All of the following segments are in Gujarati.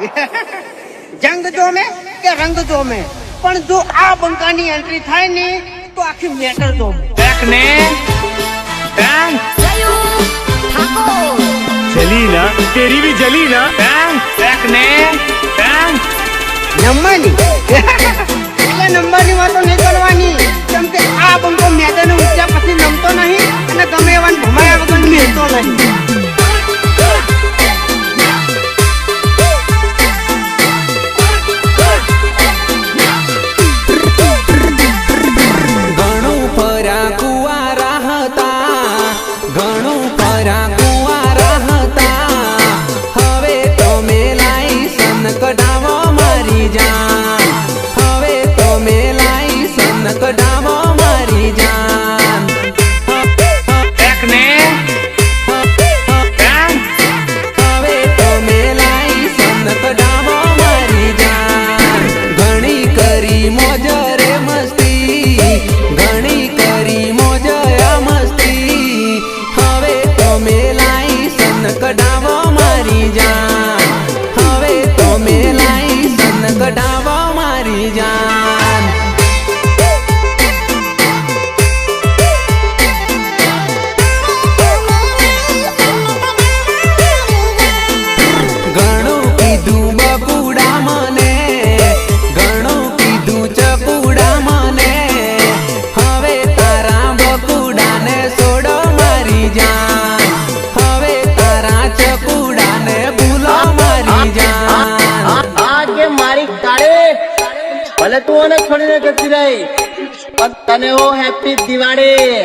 જંગ જો મે કે રંગ જો મે પણ જો આ બંકાની એન્ટ્રી થાય ને તો આખી મેટર જો બેક. ને બેન જલીના તેરી ભી જલીના બેન બેક. ને બેન નંબરની એટલે નંબરની વાતો નહીં કરવાની. કેમ કે આ બંકો મેદાનો ઉચ્ચા પછી નમતો નહીં અને ગમે એવાને ભમાયા વગર મેળતો નહીં. તને ઓ હેપી દિવાળી.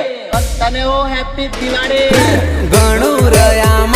તને ઓ હેપી દિવાળી. ઘણું રહ્યા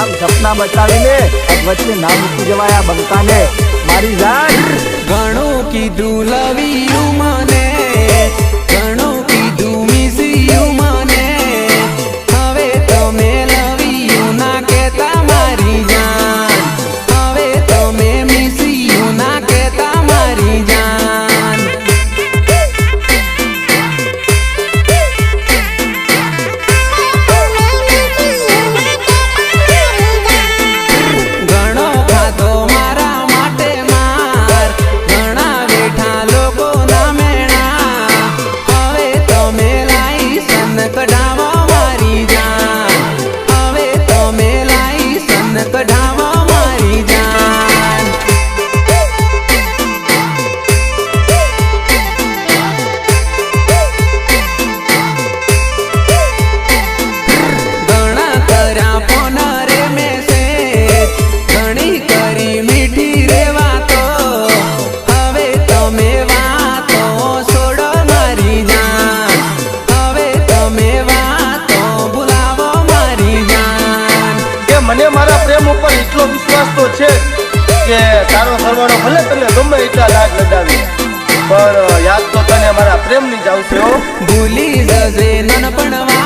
આમ સપના બતાવીને વચ્ચે ના મૂકી જવાય આ બંકાને. મારી જાન ઘણું કીધું લવી મને ભલે તને ગમે એટલા લાગ લગાવી, પણ યાદ તો તને મારા પ્રેમની જ આવશે ભૂલી જજે નાનપણમાં.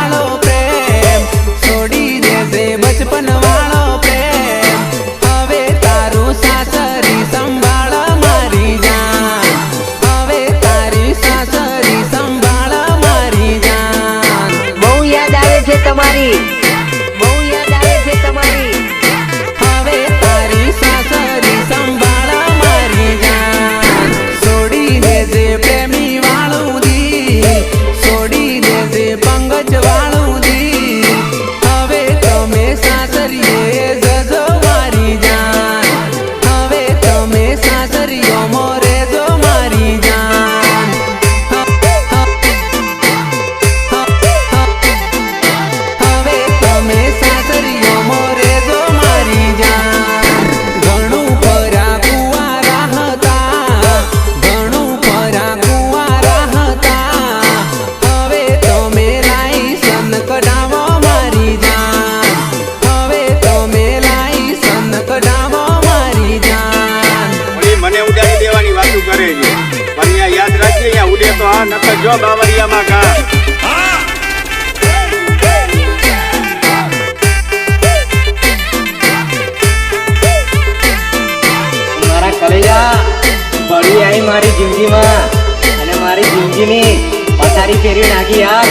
જો બાવરિયા માં કા મારી જિંદગીમાં. અને મારી જિંદગીની પથારી ફેરવી નાખી યાર.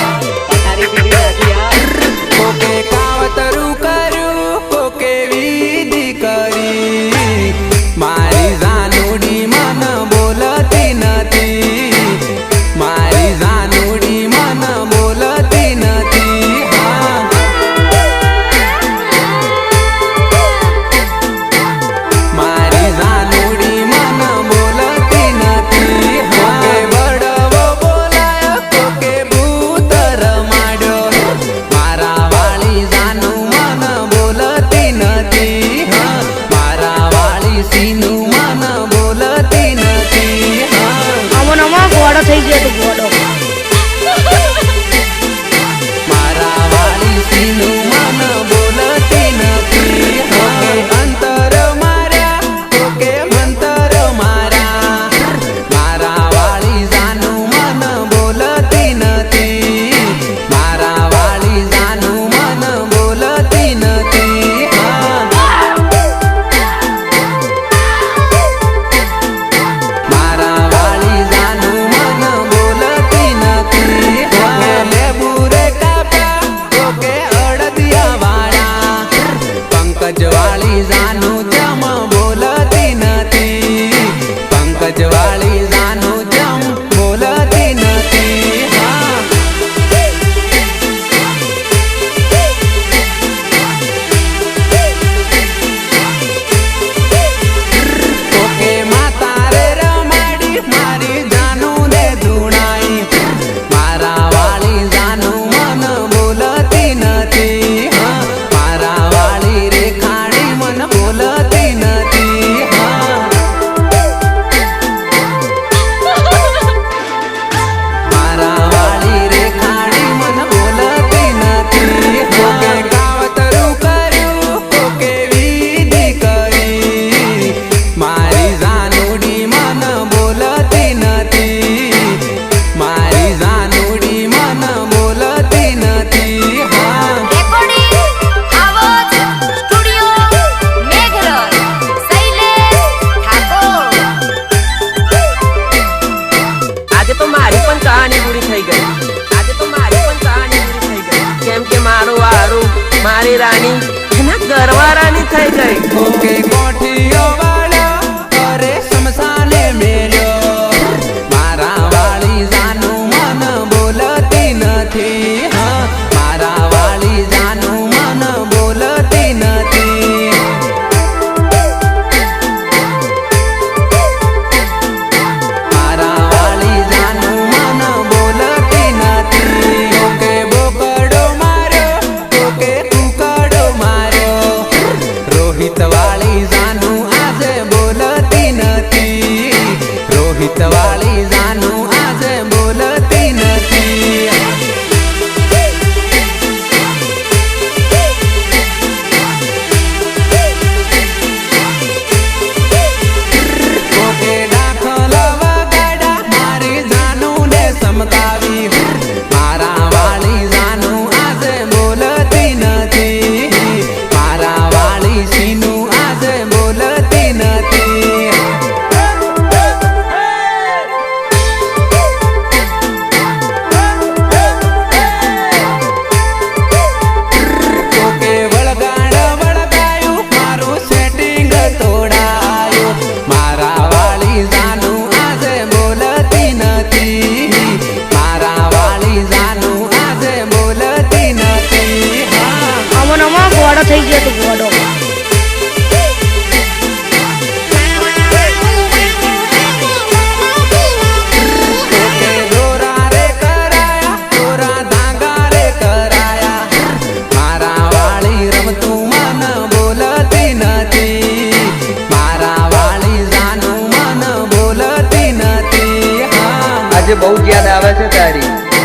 રાણી. એના ગરવા રાણી થઈ ગઈ. ઓકે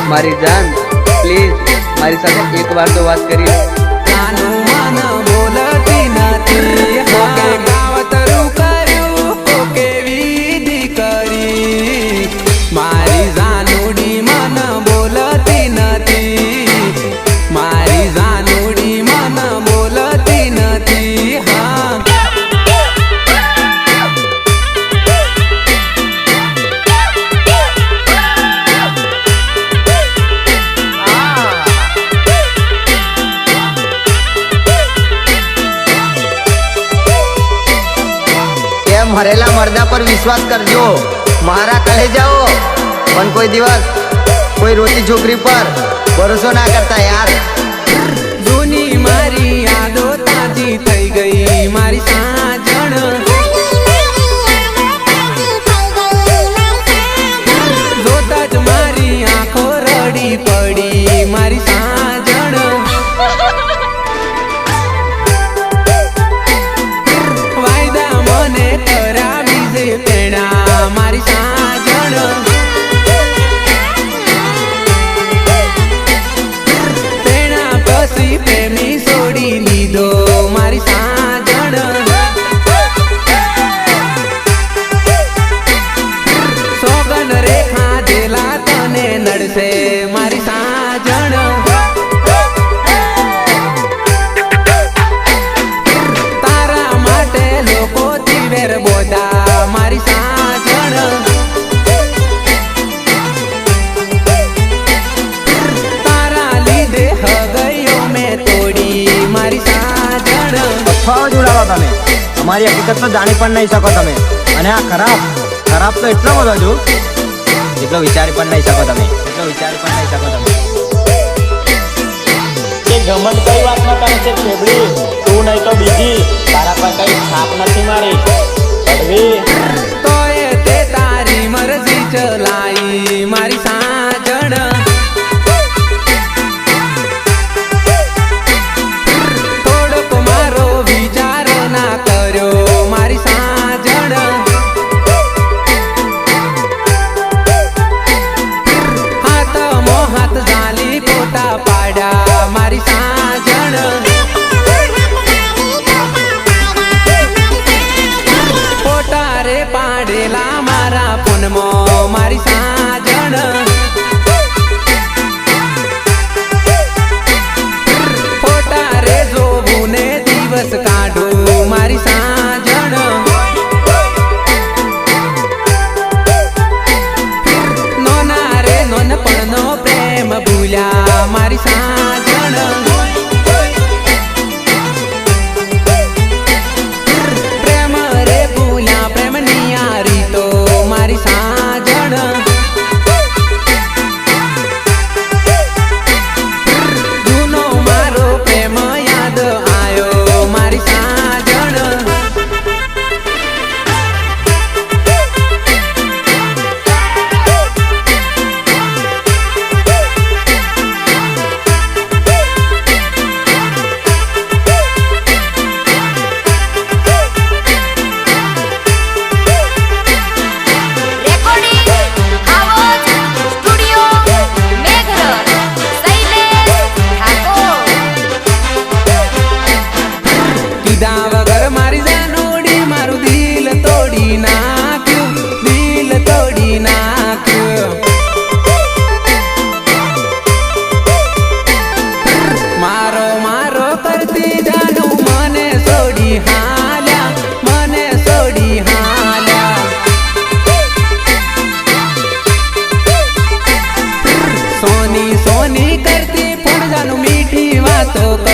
મારી જાન. પ્લીઝ મારી સાથે એક વાર તો વાત કરી પર વિશ્વાસ કરજો. મારા કહે જાઓ, પણ કોઈ દિવસ કોઈ રોતી છોકરી પર ભરોસો ના કરતા યાર. તને મારી સાજણ. તારા માટે લોકો વેર બોધા મારી સાજણ. તારા લીધે હગયો મેં તોડી મારી સાજણ. અફવાઓ જોડાવા તમે. અમારી હકીકત તો જાણી પણ નહીં શકો તમે. અને આ ખરાબ ખરાબ તો એટલો બધો છું એટલો વિચારી પણ નહીં શકો તમે. એટલો વિચારી પણ લઈ શકો તમે. કે ઘમંડ કઈ વાતમાં કરે છે ફેબડી તું નહીં તો બીજી. તારા પર કઈ છાપ નથી મારી. તો એ તે તારી મરજી ચલાઈ todo.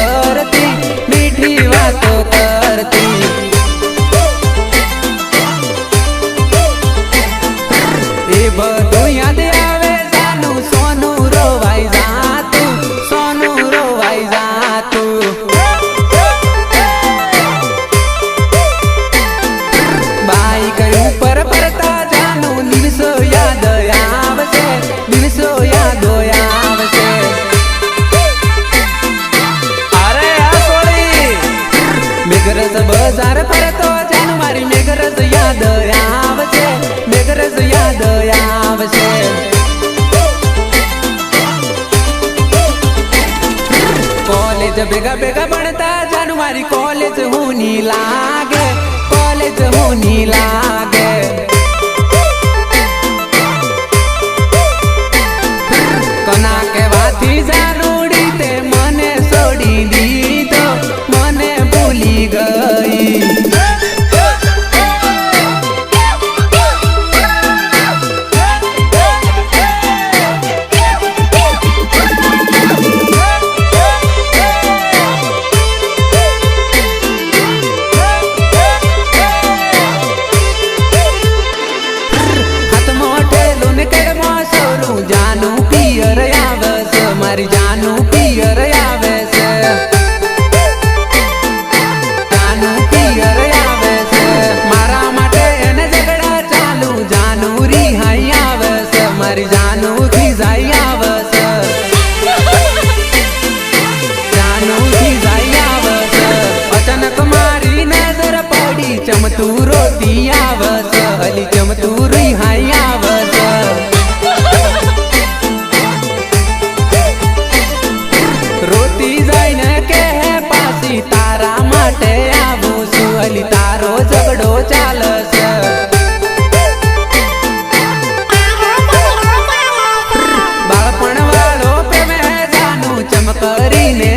મેઘરસ બજાર ફરતો છે મારી મેઘરસ યાદ આવશે મેઘરસ યાદ આવશે. કોલેજ ભેગા ભેગા ભણતા જાનુ મારી કોલેજ હું લાગે, કોલેજ હું ની લાગે.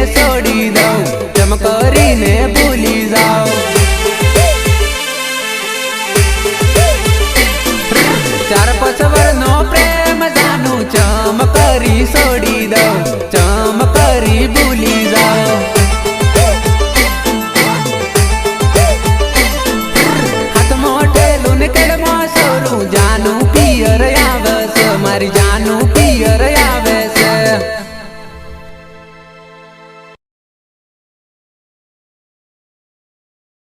છોડી દઉં. જમ કરીને ભૂલી જાઉં. ચાર પછવર નો પ્રેમ જાનું ચમ કરી છોડી